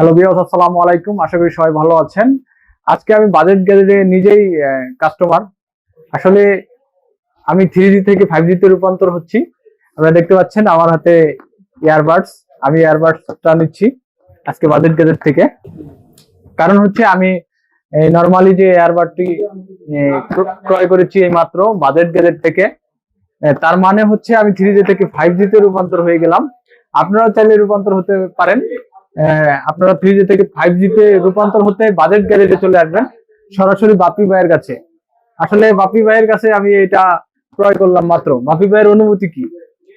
Hello বিয়াস আসসালামু আলাইকুম। আশা করি সবাই ভালো আছেন। আজকে আমি বাজেট গ্যাজেটে নিজেই কাস্টমার আসলে আমি থ্রি জি থেকে ফাইভ জিতে রূপান্তর হচ্ছি। আপনারা দেখতে পাচ্ছেন আমার হাতে ইয়ারবাডস আমি ইয়ারবাডসটা নিচ্ছি আজকে বাজেট গ্যাজেট থেকে। কারণ হচ্ছে আমি নর্মালি যে এয়ারবাডটি ক্রয় করেছি এই মাত্র বাজেট গ্যাজেট থেকে তার মানে হচ্ছে আমি থ্রি জি থেকে ফাইভ জিতে রূপান্তর হয়ে গেলাম। আপনারাও চাইলে রূপান্তর হতে পারেন। আপনারা থ্রি জি থেকে ফাইভ তে রূপান্তর হতে বাজেট গ্যারেজে চলে আসবেন। সরাসরি বাপি ভাইয়ের কাছে। আসলে বাপি ভাইয়ের কাছে আমি এটা ক্রয় করলাম মাত্র। বাপি ভাইয়ের অনুভূতি কি?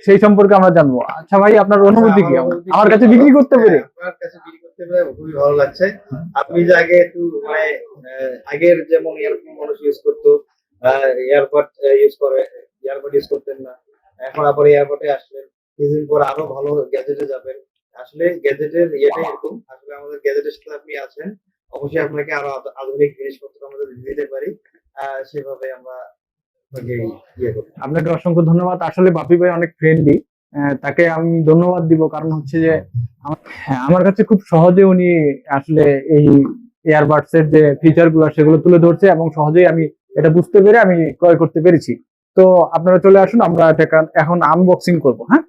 সেই সম্পর্কে আমরা জানব। আচ্ছা ভাই আপনার অনুভূতি কি? আমার কাছে বিক্রি করতে পেরে। আপনার কাছে বিক্রি করতে পেরে খুবই ভালো লাগছে। আপনি যে আগে একটু মানে আগের যেমন ইয়ারফোন মানুষ ইউজ করতো এয়ারপড ইউজ করে এয়ারপড ইউজ করতেন না। এখন আবার এয়ারপডে আসলেন। কিছুদিন পর আরও ভালো গ্যাজেটে যাবেন। আসলে গ্যাজেটের ইয়েটাই এরকম। আসলে আমাদের গ্যাজেটের সাথে আপনি আছেন। অবশ্যই আপনাকে আরও আধুনিক জিনিসপত্র আমরা দিতে পারি। সেভাবে আমরা আপনাকে ইয়ে আপনাকে অসংখ্য ধন্যবাদ। আসলে বাপি ভাই অনেক ফ্রেন্ডলি তাকে আমি ধন্যবাদ দিব। কারণ হচ্ছে যে আমার- হ্যাঁ, কাছে খুব সহজে উনি আসলে এই এয়ারবাডস এর যে ফিচারগুলো সেগুলো তুলে ধরছে এবং সহজেই আমি এটা বুঝতে পেরে আমি ক্রয় করতে পেরেছি। তো আপনারা চলে আসুন আমরা এখন আনবক্সিং করব হ্যাঁ?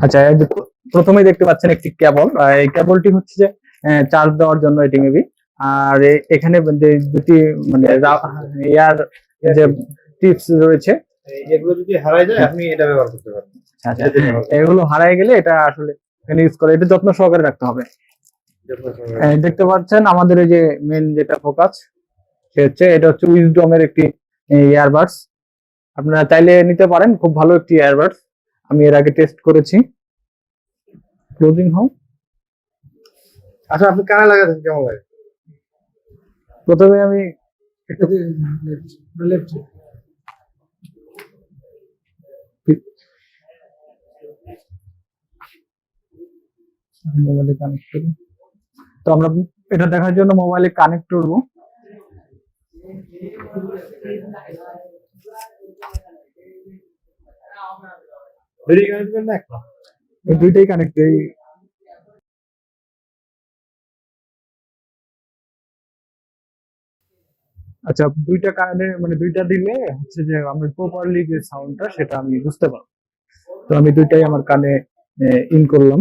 আচ্ছা প্রথমেই দেখতে পাচ্ছেন একটি কেবল এই কেবলটি হচ্ছে যে চার্জ দেওয়ার জন্য এটি মেবি আর এখানে যে দুটি মানে এয়ার যে টিপস রয়েছে এগুলো যদি হারাই যায় আপনি এটা ব্যবহার করতে পারবেন আচ্ছা, এগুলো হারায় গেলে এটা আসলে এখানে ইউজ করে এটা যত্ন সহকারে রাখতে হবে। দেখতে পাচ্ছেন আমাদের এই যে মেন যেটা ফোকাস সে হচ্ছে এটা হচ্ছে উইজডমের একটি ইয়ারবাডস আপনারা চাইলে নিতে পারেন খুব ভালো একটি ইয়ারবাডস আমি এর আগে টেস্ট করেছি। ক্লোজিং হোম আচ্ছা আপনি কানে লাগাতেন কেমন লাগে? প্রথমে আমি মোবাইলে কানেক্ট করি। তো আমরা এটা দেখার জন্য মোবাইলে কানেক্ট করব। ভিডিও কানেক্ট না একটা দুইটাই কানেক্ট এই আচ্ছা দুইটা কানে মানে দুইটা দিলে হচ্ছে যে আমি প্রপারলি যে সাউন্ডটা সেটা আমি বুঝতে পারব। তো আমি দুইটাই আমার কানে ইন করলাম।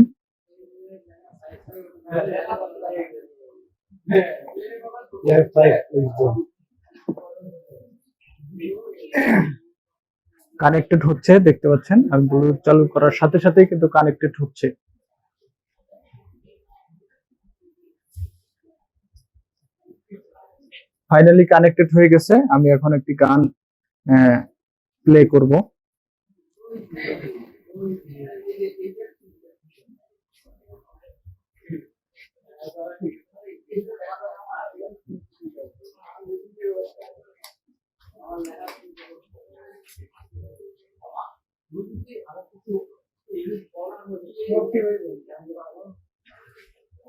কানেক্টেড হচ্ছে, দেখতে পাচ্ছেন? আমি ব্লুটুথ চালু করার সাথে সাথেই কিন্তু কানেক্টেড হচ্ছে। ফাইনালি কানেক্টেড হয়ে গেছে। আমি এখন একটি গান প্লে করব।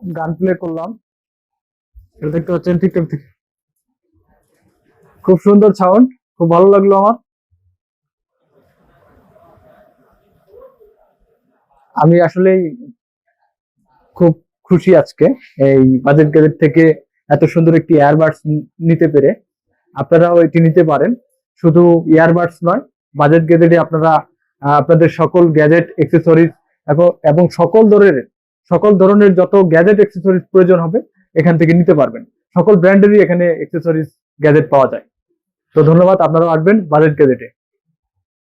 গান প্লে করলাম। দেখতে পাচ্ছেন টিকটক থেকে। খুব সুন্দর সাউন্ড খুব ভালো লাগল আমার। আমি আসলেই খুব খুশি আজকে এই বাজেট গ্যাজেট থেকে এত সুন্দর একটি এয়ারবাডস নিতে পেরে। আপনারাও এটি নিতে পারেন। শুধু ইয়ারবাডস নয়, বাজেট গ্যাজেটে আপনারা আপনাদের সকল গ্যাজেট এক্সেসরিজ এবং সকল ধরনের সকল ধরনের যত গ্যাজেট এক্সেসরিজ প্রয়োজন হবে, এখান থেকে নিতে পারবেন। সকল ব্র্যান্ডেরই এখানে এক্সেসরিজ গ্যাজেট পাওয়া যায়। তো ধন্যবাদ, আপনারাও আসবেন বাজেট গ্যাজেটে